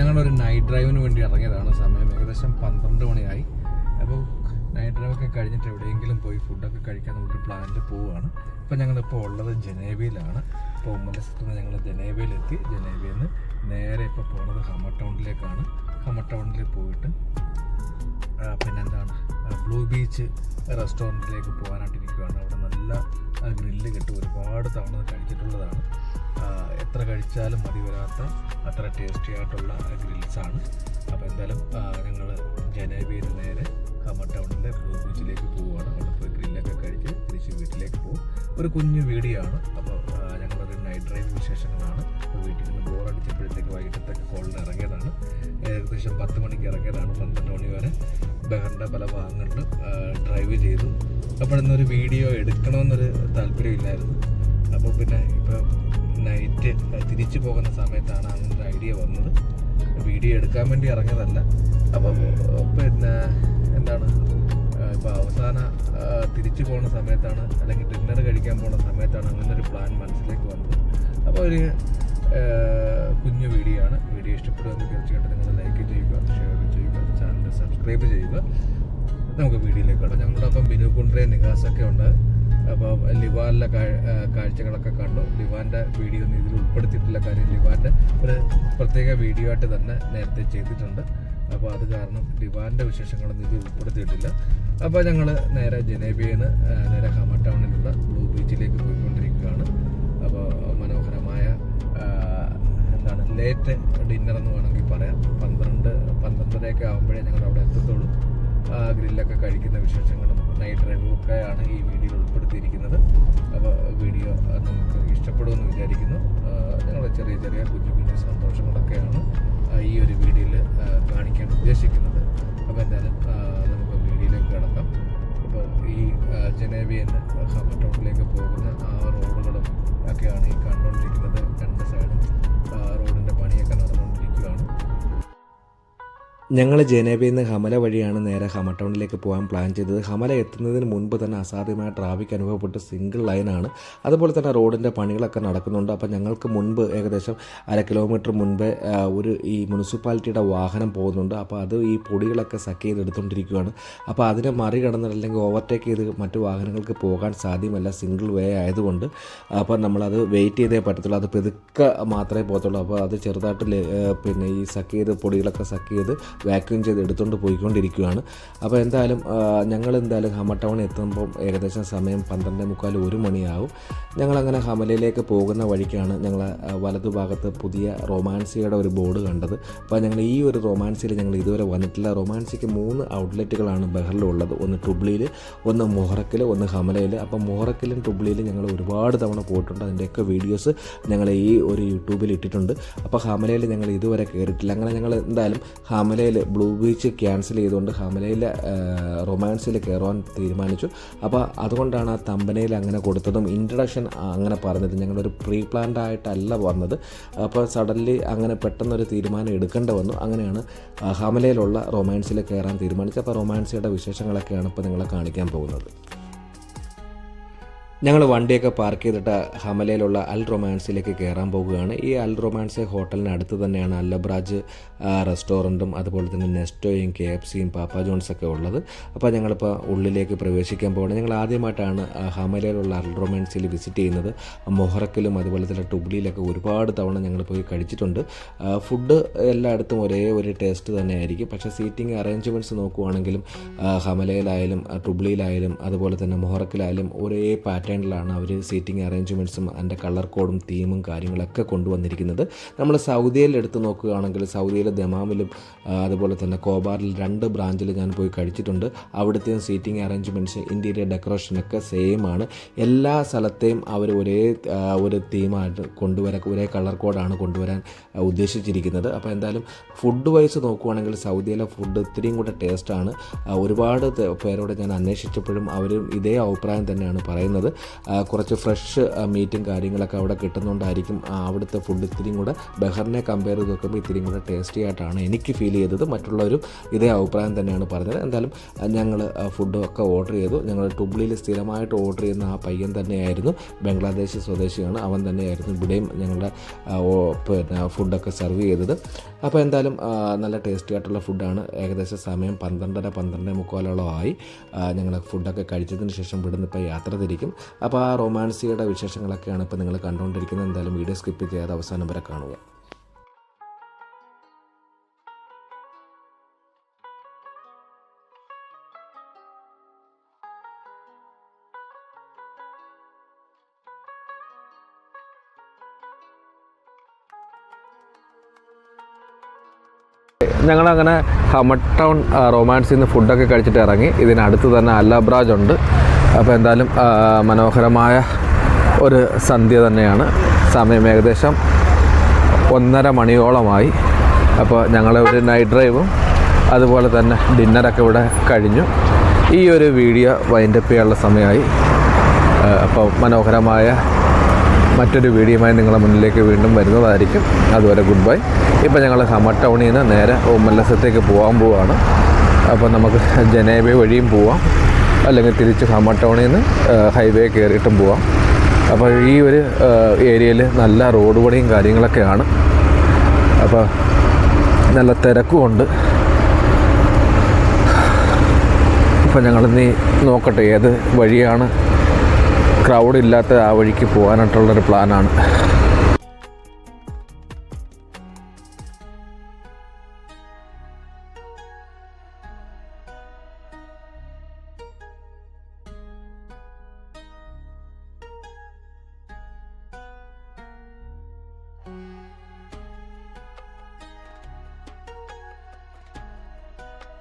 ഞങ്ങളൊരു നൈറ്റ് ഡ്രൈവിന് വേണ്ടി ഇറങ്ങിയതാണ്. സമയം ഏകദേശം പന്ത്രണ്ട് മണിയായി. അപ്പോൾ നൈറ്റ് ഡ്രൈവൊക്കെ കഴിഞ്ഞിട്ട് എവിടെയെങ്കിലും പോയി ഫുഡൊക്കെ കഴിക്കാൻ നമുക്ക് പ്ലാനിൽ പോവുകയാണ് ഇപ്പോൾ ഞങ്ങളിപ്പോൾ ഉള്ളത് ജനേവയിലാണ് ഇപ്പോൾ ഉമ്മലസത്ത് നിന്ന് ഞങ്ങൾ ജനേവയിലെത്തി ജനേവയിൽ നിന്ന് നേരെ ഇപ്പോൾ പോണത് ഹമ ടൗണിലേക്കാണ്. ഹമ ടൗണിൽ പോയിട്ട് പിന്നെന്താണ്? ബ്ലൂ ബീച്ച് റെസ്റ്റോറന്റിലേക്ക് പോകാനായിട്ടിരിക്കുകയാണ് അവിടെ നല്ല ഗ്രില്ല് കിട്ടും. ഒരുപാട് തവണ കഴിച്ചിട്ടുള്ളതാണ്. എത്ര കഴിച്ചാലും മതി വരാത്ത അത്ര ടേസ്റ്റി ആയിട്ടുള്ള ഗ്രിൽസാണ് അപ്പോൾ എന്തായാലും ഞങ്ങൾ ജനേബിയിൽ നിന്ന് നേരെ ഹമ ടൗണിലെ ബ്ലൂ ബീച്ചിലേക്ക് പോവുകയാണ്. അവിടെ പോയി ഗ്രില്ലൊക്കെ കഴിച്ച് തിരിച്ച് വീട്ടിലേക്ക് പോകും. ഒരു കുഞ്ഞു വീഡിയോ ആണ് അപ്പോൾ ഞങ്ങളൊരു നൈറ്റ് ഡ്രൈവ് വിശേഷങ്ങളാണ്. വീട്ടിൽ നിന്ന് ബോർ അടിച്ചപ്പോഴത്തേക്ക് വൈകിട്ടത്തേക്ക് കോളിന് ഇറങ്ങിയതാണ്. ഏകദേശം പത്ത് മണിക്ക് ഇറങ്ങിയതാണ് പന്ത്രണ്ട് മണി വരെ. ബഹറിന്റെ പല ഭാഗങ്ങളിലും ഡ്രൈവ് ചെയ്തു. അപ്പോൾ ഇന്നൊരു വീഡിയോ എടുക്കണമെന്നൊരു താല്പര്യമില്ലായിരുന്നു. അപ്പോൾ പിന്നെ ഇപ്പോൾ നൈറ്റ് തിരിച്ചു പോകുന്ന സമയത്താണ് അങ്ങനെ ഒരു ഐഡിയ വന്നത്. വീഡിയോ എടുക്കാൻ വേണ്ടി ഇറങ്ങിയതല്ല. അപ്പോൾ പിന്നെ എന്താണ്? ഇപ്പോൾ അവസാന തിരിച്ചു പോകുന്ന സമയത്താണ് അല്ലെങ്കിൽ ഡിന്നർ കഴിക്കാൻ പോകുന്ന സമയത്താണ് അങ്ങനെ ഒരു പ്ലാൻ മനസ്സിലേക്ക് വന്നത്. അപ്പോൾ ഒരു കുഞ്ഞു വീഡിയോ ആണ്. വീഡിയോ ഇഷ്ടപ്പെടുമെങ്കിൽ തീർച്ചയായിട്ടും നിങ്ങൾ ലൈക്ക് ചെയ്യുക ഷെയർ ചെയ്യുക ചാനൽ സബ്സ്ക്രൈബ് ചെയ്യുക. നമുക്ക് വീഡിയോയിലേക്ക് കടം ഞങ്ങളുടെ അപ്പം ബിനു കുണ്ട്രേ നികാസൊക്കെ ഉണ്ട്. അപ്പോൾ ലിവാനിലെ കാഴ്ചകളൊക്കെ കണ്ടു. ലിവാന്റെ വീഡിയോ ഒന്നും ഇതിൽ ഉൾപ്പെടുത്തിയിട്ടില്ല. കാര്യം ലിവാന്റെ ഒരു പ്രത്യേക വീഡിയോ ആയിട്ട് തന്നെ നേരത്തെ ചെയ്തിട്ടുണ്ട്. അപ്പോൾ അത് കാരണം ലിവാന്റെ വിശേഷങ്ങളൊന്നും ഇതിൽ ഉൾപ്പെടുത്തിയിട്ടില്ല. അപ്പോൾ ഞങ്ങൾ നേരെ ജനേബിയിൽ നിന്ന് നേരെ ഹമ ടൗണിലുള്ള ബ്ലൂ ബീച്ചിലേക്ക് പോയിക്കൊണ്ടിരിക്കുകയാണ്. അപ്പോൾ മനോഹരമായ എന്താണ് ലേറ്റ് ഡിന്നർ എന്ന് വേണമെങ്കിൽ പറയാം. പന്ത്രണ്ട് പന്ത്രണ്ടരയൊക്കെ ആകുമ്പോഴേ ഞങ്ങൾ അവിടെ എത്തത്തുള്ളൂ. ഗ്രില്ലൊക്കെ കഴിക്കുന്ന വിശേഷങ്ങളും നൈറ്റ് ഡ്രൈവും ഒക്കെയാണ് ഈ വീഡിയോയിൽ ഉൾപ്പെടുത്തിയിരിക്കുന്നത്. അപ്പോൾ വീഡിയോ നമുക്ക് ഇഷ്ടപ്പെടുമെന്ന് വിചാരിക്കുന്നു. ഞങ്ങളുടെ ചെറിയ ചെറിയ കുഞ്ഞു കുഞ്ഞു സന്തോഷങ്ങളൊക്കെയാണ് ഈ ഒരു വീഡിയോയിൽ കാണിക്കാൻ ഉദ്ദേശിക്കുന്നത്. അപ്പോൾ എന്തായാലും നമുക്ക് വീഡിയോയിലേക്ക് കിടക്കാം. അപ്പോൾ ഈ ജനേവിയൻ ഹമ ടൗണിലേക്ക് പോകുന്ന ആ റോഡുകളും ഒക്കെയാണ് ഈ കണ്ടുകൊണ്ടിരിക്കുന്നത് രണ്ട് സൈഡും. ഞങ്ങൾ ജനേബയിൽ നിന്ന് ഹമല വഴിയാണ് നേരെ ഹമ ടൗണിലേക്ക് പോകാൻ പ്ലാൻ ചെയ്തത്. ഹമല എത്തുന്നതിന് മുൻപ് തന്നെ അസാധ്യമായ ട്രാഫിക് അനുഭവപ്പെട്ട് സിംഗിൾ ലൈനാണ്. അതുപോലെ തന്നെ റോഡിന്റെ പണികളൊക്കെ നടക്കുന്നുണ്ട്. അപ്പോൾ ഞങ്ങൾക്ക് മുൻപ് ഏകദേശം അര കിലോമീറ്റർ മുൻപേ ഒരു ഈ മുനിസിപ്പാലിറ്റിയുടെ വാഹനം പോകുന്നുണ്ട്. അപ്പോൾ അത് ഈ പൊടികളൊക്കെ സക്ക് ചെയ്തെടുത്തുകൊണ്ടിരിക്കുകയാണ്. അപ്പോൾ അതിനെ മറികടന്നിട്ട് അല്ലെങ്കിൽ ഓവർടേക്ക് ചെയ്ത് മറ്റു വാഹനങ്ങൾക്ക് പോകാൻ സാധ്യമല്ല. സിംഗിൾ വേ ആയതുകൊണ്ട് അപ്പോൾ നമ്മളത് വെയിറ്റ് ചെയ്തേ പറ്റത്തുള്ളൂ. അത് പെതുക്കെ മാത്രമേ പോകത്തുള്ളൂ. അപ്പോൾ അത് ചെറുതായിട്ട് പിന്നെ ഈ സക്ക് ചെയ്ത് പൊടികളൊക്കെ സക്ക് ചെയ്ത് വാക്യൂം ചെയ്ത് എടുത്തുകൊണ്ട് പോയിക്കൊണ്ടിരിക്കുകയാണ് അപ്പോൾ എന്തായാലും ഞങ്ങൾ എന്തായാലും ഹമ ടൗൺ എത്തുമ്പോൾ ഏകദേശം സമയം പന്ത്രണ്ട് മുക്കാൽ ഒരു മണിയാവും. ഞങ്ങളങ്ങനെ ഹമലയിലേക്ക് പോകുന്ന വഴിക്കാണ് ഞങ്ങൾ വലതുഭാഗത്ത് പുതിയ റൊമാൻസിയുടെ ഒരു ബോർഡ് കണ്ടത്. അപ്പോൾ ഞങ്ങൾ ഈ ഒരു റൊമാൻസിയിൽ ഞങ്ങൾ ഇതുവരെ വന്നിട്ടില്ല. റൊമാൻസിക്ക് മൂന്ന് ഔട്ട്ലെറ്റുകളാണ് ബഹറിലുള്ളത് ഒന്ന് ടുബ്ലിയിൽ ഒന്ന് മൊഹറക്കിൽ ഒന്ന് ഹമലയിൽ അപ്പോൾ മൊഹറക്കിലും ടുബ്ലിയിലും ഞങ്ങൾ ഒരുപാട് തവണ പോയിട്ടുണ്ട്. അതിന്റെയൊക്കെ വീഡിയോസ് ഞങ്ങൾ ഈ ഒരു യൂട്യൂബിൽ ഇട്ടിട്ടുണ്ട്. അപ്പോൾ ഹമലയിൽ ഞങ്ങൾ ഇതുവരെ കയറിയിട്ടില്ല അങ്ങനെ ഞങ്ങൾ എന്തായാലും ഹമലയിൽ ബ്ലൂ ബീച്ച് ക്യാൻസൽ ചെയ്തുകൊണ്ട് ഹമലയിൽ റൊമാൻസിൽ കയറുവാൻ തീരുമാനിച്ചു. അപ്പോൾ അതുകൊണ്ടാണ് ആ തമ്പനയിൽ അങ്ങനെ കൊടുത്തതും ഇൻട്രഡക്ഷൻ അങ്ങനെ പറഞ്ഞത്. ഞങ്ങളൊരു പ്രീ പ്ലാൻഡ് ആയിട്ടല്ല വന്നത് അപ്പോൾ സഡൻലി അങ്ങനെ പെട്ടെന്നൊരു തീരുമാനം എടുക്കേണ്ട വന്നു. അങ്ങനെയാണ് ഹമലയിലുള്ള റൊമാൻസിൽ കയറാൻ തീരുമാനിച്ചത്. അപ്പോൾ റൊമാൻസിയുടെ വിശേഷങ്ങളൊക്കെയാണ് ഇപ്പോൾ നിങ്ങളെ കാണിക്കാൻ പോകുന്നത്. ഞങ്ങൾ വണ്ടിയൊക്കെ പാർക്ക് ചെയ്തിട്ട് ഹമലയിലുള്ള അൽ റൊമാൻസിലേക്ക് കയറാൻ പോവുകയാണ്. ഈ അൽ റൊമാൻസ് ഹോട്ടലിന് അടുത്ത് തന്നെയാണ് അല്ലബ്രാജ് റെസ്റ്റോറന്റും അതുപോലെ തന്നെ നെസ്റ്റോയും കെ എഫ് സിയും പാപ്പ ജോൺസൊക്കെ ഉള്ളത്. അപ്പോൾ ഞങ്ങളിപ്പോൾ ഉള്ളിലേക്ക് പ്രവേശിക്കാൻ പോകണം ഞങ്ങൾ ആദ്യമായിട്ടാണ് ഹമലയിലുള്ള അൽ റൊമാൻസിൽ വിസിറ്റ് ചെയ്യുന്നത്. മൊഹറക്കിലും അതുപോലെ തന്നെ ടുബ്ലിയിലൊക്കെ ഒരുപാട് തവണ ഞങ്ങൾ പോയി കഴിച്ചിട്ടുണ്ട്. ഫുഡ് എല്ലായിടത്തും ഒരേ ഒരു ടേസ്റ്റ് തന്നെ ആയിരിക്കും പക്ഷേ സീറ്റിംഗ് അറേഞ്ച്മെന്റ്സ് നോക്കുവാണെങ്കിലും ഹമലയിലായാലും ടുബ്ലിയിലായാലും അതുപോലെ തന്നെ മൊഹറക്കിലായാലും ഒരേ പാറ്റേണിലാണ് അവർ സീറ്റിംഗ് അറേഞ്ച്മെന്റ്സും അതിന്റെ കളർ കോഡും തീമും കാര്യങ്ങളൊക്കെ കൊണ്ടുവന്നിരിക്കുന്നത്. നമ്മൾ സൗദിയിൽ എടുത്ത് നോക്കുകയാണെങ്കിൽ സൗദിയിലെ ദമാമിലും അതുപോലെ തന്നെ കോബാറിൽ രണ്ട് ബ്രാഞ്ചിൽ ഞാൻ പോയി കഴിച്ചിട്ടുണ്ട്. അവിടുത്തെ സീറ്റിംഗ് അറേഞ്ച്മെന്റ്സ് ഇന്റീരിയർ ഡെക്കറേഷനൊക്കെ സെയിം ആണ്. എല്ലാ സ്ഥലത്തെയും അവർ ഒരേ ഒരു തീമായിട്ട് കൊണ്ടുവരാൻ ഒരേ കളർ കോഡാണ് കൊണ്ടുവരാൻ ഉദ്ദേശിച്ചിരിക്കുന്നത്. അപ്പോൾ എന്തായാലും ഫുഡ് വൈസ് നോക്കുകയാണെങ്കിൽ സൗദിയിലെ ഫുഡ് ഇത്തിരിയും കൂടെ ടേസ്റ്റാണ് ഒരുപാട് പേരോട് ഞാൻ അന്വേഷിച്ചപ്പോഴും അവരും ഇതേ അഭിപ്രായം തന്നെയാണ് പറയുന്നത്. കുറച്ച് ഫ്രഷ് മീറ്റും കാര്യങ്ങളൊക്കെ അവിടെ കിട്ടുന്നതുകൊണ്ടായിരിക്കും ആ, അവിടുത്തെ ഫുഡ് ഇത്തിരിയും കൂടെ ബഹറിനെ കമ്പയർ ചെയ്ത് നോക്കുമ്പോൾ ഇത്തിരിയും കൂടെ ടേസ്റ്റി ആയിട്ടാണ് എനിക്ക് ഫീൽ ചെയ്തത്. മറ്റുള്ളവരും ഇതേ അഭിപ്രായം തന്നെയാണ് പറഞ്ഞത്. എന്തായാലും ഞങ്ങൾ ഫുഡും ഒക്കെ ഓർഡർ ചെയ്തു. ഞങ്ങൾ ടുബ്ലിയിൽ സ്ഥിരമായിട്ട് ഓർഡർ ചെയ്യുന്ന ആ പയ്യൻ തന്നെയായിരുന്നു. ബംഗ്ലാദേശ് സ്വദേശിയാണ്. അവൻ തന്നെയായിരുന്നു ഇവിടെയും ഞങ്ങളുടെ പിന്നെ ഫുഡൊക്കെ സെർവ് ചെയ്തത്. അപ്പോൾ എന്തായാലും നല്ല ടേസ്റ്റി ആയിട്ടുള്ള ഫുഡാണ് ഏകദേശം സമയം പന്ത്രണ്ടര പന്ത്രണ്ട് മുക്കാലോളം ആയി. ഞങ്ങൾ ഫുഡൊക്കെ കഴിച്ചതിന് ശേഷം ഇവിടുന്ന് ഇപ്പോൾ യാത്ര തിരിക്കും. അപ്പോൾ ആ റൊമാൻസിയുടെ വിശേഷങ്ങളൊക്കെയാണ് ഇപ്പോൾ നിങ്ങൾ കണ്ടുകൊണ്ടിരിക്കുന്നത്. എന്തായാലും വീഡിയോ സ്കിപ്പ് ചെയ്യാതെ അവസാനം വരെ കാണുക. ഞങ്ങളങ്ങനെ ഹമട്ടൗൺ റൊമാൻസിൽ നിന്ന് ഫുഡൊക്കെ കഴിച്ചിട്ട് ഇറങ്ങി. ഇതിനടുത്ത് തന്നെ അല്ലബ്രാജ് ഉണ്ട്. അപ്പോൾ എന്തായാലും മനോഹരമായ ഒരു സന്ധ്യ തന്നെയാണ്. സമയം ഏകദേശം ഒന്നര മണിയോളമായി. അപ്പോൾ ഞങ്ങൾ ഒരു നൈറ്റ് ഡ്രൈവും അതുപോലെ തന്നെ ഡിന്നറൊക്കെ ഇവിടെ കഴിഞ്ഞു. ഈ ഒരു വീഡിയോ വൈൻഡപ്പ് ചെയ്യാനുള്ള സമയമായി. അപ്പോൾ മനോഹരമായ മറ്റൊരു വീഡിയോയുമായി നിങ്ങളുടെ മുന്നിലേക്ക് വീണ്ടും വരുന്നതായിരിക്കും. അതുവരെ ഗുഡ് ബൈ ഇപ്പോൾ ഞങ്ങൾ ഹമ ടൗണിൽ നിന്ന് നേരെ ഓമല്ലസത്തേക്ക് പോകാൻ പോവുകയാണ് അപ്പോൾ നമുക്ക് ജനേബ വഴിയും പോവാം. അല്ലെങ്കിൽ തിരിച്ച് ഹമർ ടൗണിൽ നിന്ന് ഹൈവേ കയറിയിട്ടും പോവാം. അപ്പോൾ ഈ ഒരു ഏരിയയിൽ നല്ല റോഡ് പണിയും കാര്യങ്ങളൊക്കെയാണ്. അപ്പോൾ നല്ല തിരക്കുമുണ്ട് അപ്പോൾ ഞങ്ങളിനി നോക്കട്ടെ ഏത് വഴിയാണ് ക്രൗഡ് ഇല്ലാത്ത ആ വഴിക്ക് പോകാനായിട്ടുള്ളൊരു പ്ലാനാണ്